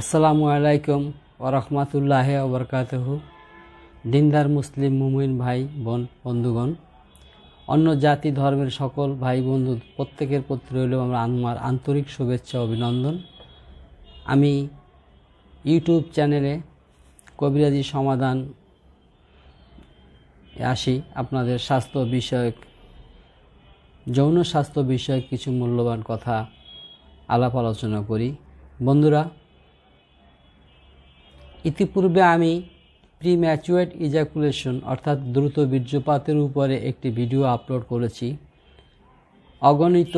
আসসালামু আলাইকুম ওরহমতুল্লাহ ওবরকাতহু দিনদার মুসলিম মুমিন ভাই, বোন, বন্ধুগণ, অন্য জাতি ধর্মের সকল ভাই বন্ধু প্রত্যেকের প্রতি রইল আমরা আমার আন্তরিক শুভেচ্ছা, অভিনন্দন। আমি ইউটিউব চ্যানেলে কবিরাজি সমাধান আসি। আপনাদের স্বাস্থ্য বিষয়ক, যৌন স্বাস্থ্য বিষয়ক কিছু মূল্যবান কথা আলাপ আলোচনা করি। বন্ধুরা ইতিপূর্বে আমি প্রি ম্যাচুয়েট ইজাকুলেশন, অর্থাৎ দ্রুত বীর্যপাতের উপরে একটি ভিডিও আপলোড করেছি। অগণিত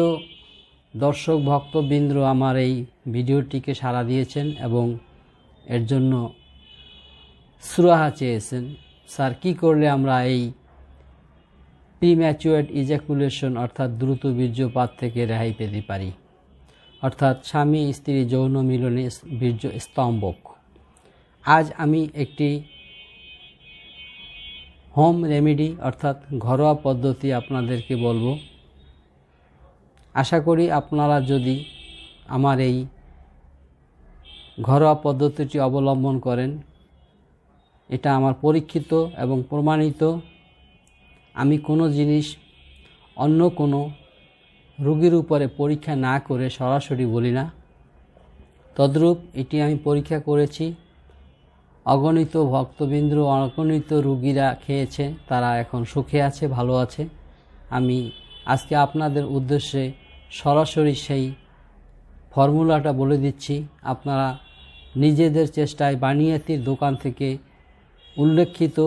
দর্শক ভক্তবৃন্দ আমার এই ভিডিওটিকে সাড়া দিয়েছেন এবং এর জন্য সুরাহা চেয়েছেন। স্যার, কী করলে আমরা এই প্রিম্যাচুয়েট ইজাকুলেশন, অর্থাৎ দ্রুত বীর্যপাত থেকে রেহাই পেতে পারি? অর্থাৎ স্বামী স্ত্রী যৌন মিলনে বীর্য স্তম্ভক। আজ আমি একটি হোম রেমেডি অর্থাৎ ঘরোয়া পদ্ধতি আপনাদেরকে বলব। আশা করি আপনারা যদি আমার এই ঘরোয়া পদ্ধতিটি অবলম্বন করেন, এটা আমার পরীক্ষিত এবং প্রমাণিত। আমি কোনো জিনিস অন্য কোনো রোগীর উপরে পরীক্ষা না করে সরাসরি বলি না। তদ্রূপ এটি আমি পরীক্ষা করেছি। অগণিত ভক্তবৃন্দ, অগণিত রুগীরা খেয়েছে, তারা এখন সুখে আছে, ভালো আছে। আমি আজকে আপনাদের উদ্দেশ্যে সরাসরি সেই ফর্মুলাটা বলে দিচ্ছি। আপনারা নিজেদের চেষ্টায় বানিয়াতির দোকান থেকে উল্লেখিত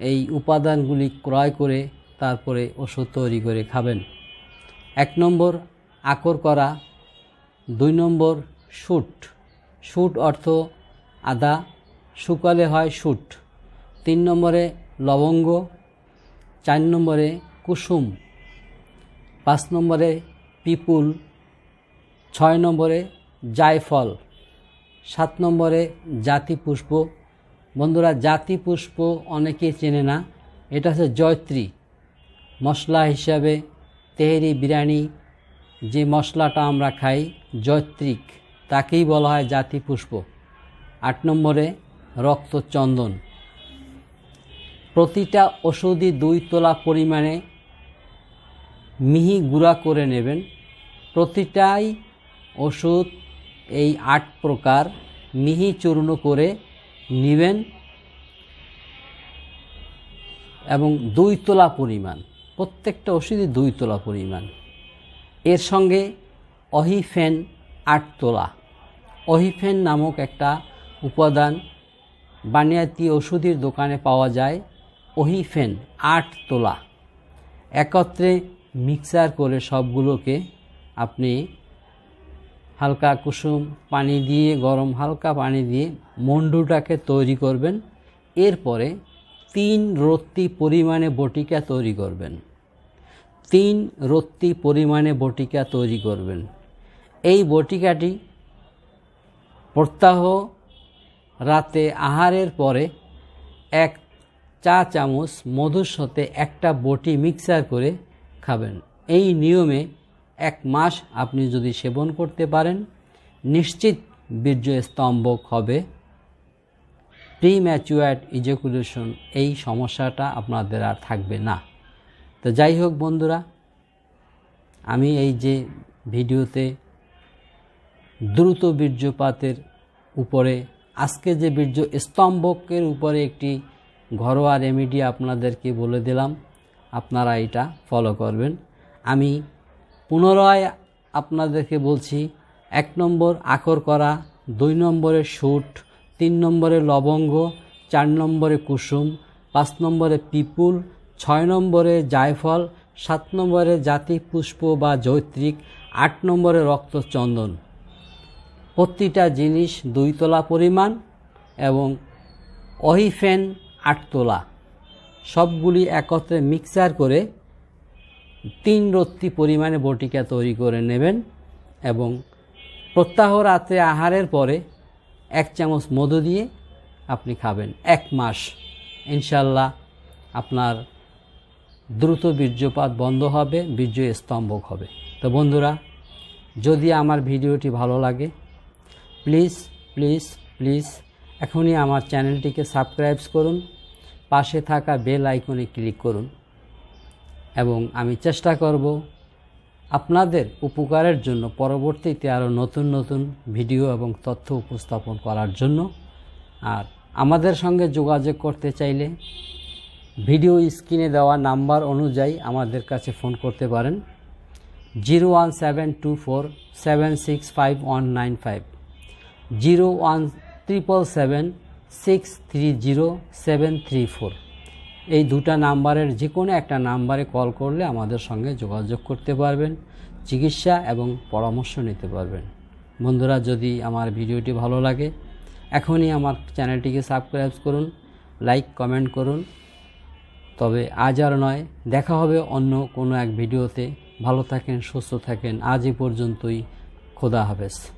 এই উপাদানগুলি ক্রয় করে তারপরে ওষুধ তৈরি করে খাবেন। এক নম্বর আকর করা, দুই নম্বর শুট। শুট অর্থ আদা শুকালে হয় শুট তিন নম্বরে লবঙ্গ, চার নম্বরে কুসুম, পাঁচ নম্বরে পিপুল, ছয় নম্বরে জায়ফল, সাত নম্বরে জাতি পুষ্প বন্ধুরা জাতি পুষ্প অনেকেই চেনে না। এটা হচ্ছে জয়ত্রী। মশলা হিসাবে তেহেরি বিরিয়ানি, যে মশলাটা আমরা খাই জয়ত্রিক, তাকেই বলা হয় জাতি পুষ্প আট নম্বরে রক্তচন্দন। প্রতিটা ওষুধই দুই তোলা পরিমাণে মিহি গুঁড়া করে নেবেন। প্রতিটাই ওষুধ এই আট প্রকার মিহি চূর্ণ করে নেবেন এবং দুই তোলা পরিমাণ, প্রত্যেকটা ওষুধই দুই তোলা পরিমাণ। এর সঙ্গে অহিফেন আট তোলা। অহিফেন নামক একটা উপাদান বানিয়াতি ওষুধের দোকানে পাওয়া যায় অহিফেন আট তোলা। একত্রে মিক্সার করে সবগুলোকে আপনি হালকা কুসুম পানি দিয়ে, গরম হালকা পানি দিয়ে মন্ডুটাকে তৈরি করবেন। এরপরে তিন রত্তি পরিমাণে বটিকা তৈরি করবেন। তিন রত্তি পরিমাণে বটিকা তৈরি করবেন। এই বটিকাটি প্রত্যাহ রাতে আহারের পরে এক চা চামচ মধুর সাথে একটা বটি মিক্সার করে খাবেন। এই নিয়মে এক মাস আপনি যদি সেবন করতে পারেন, নিশ্চিত বীর্য স্তম্ভক হবে। প্রি ম্যাচুয়ার্ড ইজেকুলেশন এই সমস্যাটা আপনাদের আর থাকবে না। তো যাই হোক বন্ধুরা, আমি এই যে ভিডিওতে দ্রুত বীর্যপাতের উপরে আজকে যে বীর্য স্তম্ভকের উপরে একটি ঘরোয়া রেমেডি আপনাদেরকে বলে দিলাম, আপনারা এটা ফলো করবেন। আমি পুনরায় আপনাদেরকে বলছি, এক নম্বর আকর করা, দুই নম্বরে শুট তিন নম্বরে লবঙ্গ, চার নম্বরে কুসুম, পাঁচ নম্বরে পিপুল, ছয় নম্বরে জায়ফল, সাত নম্বরে জাতি পুষ্প বা জৈত্রিক আট নম্বরে রক্তচন্দন। প্রতিটা জিনিস দুই তোলা পরিমাণ এবং অহিফেন আট তোলা সবগুলি একত্রে মিক্সার করে তিন রত্তি পরিমাণে বটিকা তৈরি করে নেবেন এবং প্রত্যাহ রাত্রে আহারের পরে এক চামচ মধু দিয়ে আপনি খাবেন এক মাস। ইনশাল্লাহ আপনার দ্রুত বীর্যপাত বন্ধ হবে বীর্য স্তম্ভক হবে। তো বন্ধুরা, যদি আমার ভিডিওটি ভালো লাগে প্লিজ প্লিজ প্লিজ এখনই আমার চ্যানেলটিকে সাবস্ক্রাইব করুন, পাশে থাকা বেল আইকনে ক্লিক করুন এবং আমি চেষ্টা করব আপনাদের উপকারের জন্য পরবর্তীতে আরও নতুন নতুন ভিডিও এবং তথ্য উপস্থাপন করার জন্য। আর আমাদের সঙ্গে যোগাযোগ করতে চাইলে ভিডিও স্ক্রিনে দেওয়া নাম্বার অনুযায়ী আমাদের কাছে ফোন করতে পারেন। Zero one seven two four seven six five one nine five. Zero one triple seven six three zero seven three four. এই দুটা নাম্বারের যে কোনো একটা নাম্বারে কল করলে আমাদের সঙ্গে যোগাযোগ করতে পারবেন, চিকিৎসা এবং পরামর্শ নিতে পারবেন। বন্ধুরা, যদি আমার ভিডিওটি ভালো লাগে, এখনই আমার চ্যানেলটিকে সাবস্ক্রাইব করুন, লাইক, কমেন্ট করুন। তবে আজ আর নয়, দেখা হবে অন্য কোনো এক ভিডিওতে। ভালো থাকেন, সুস্থ থাকেন। আজ এই পর্যন্তই। খোদা হাফেজ।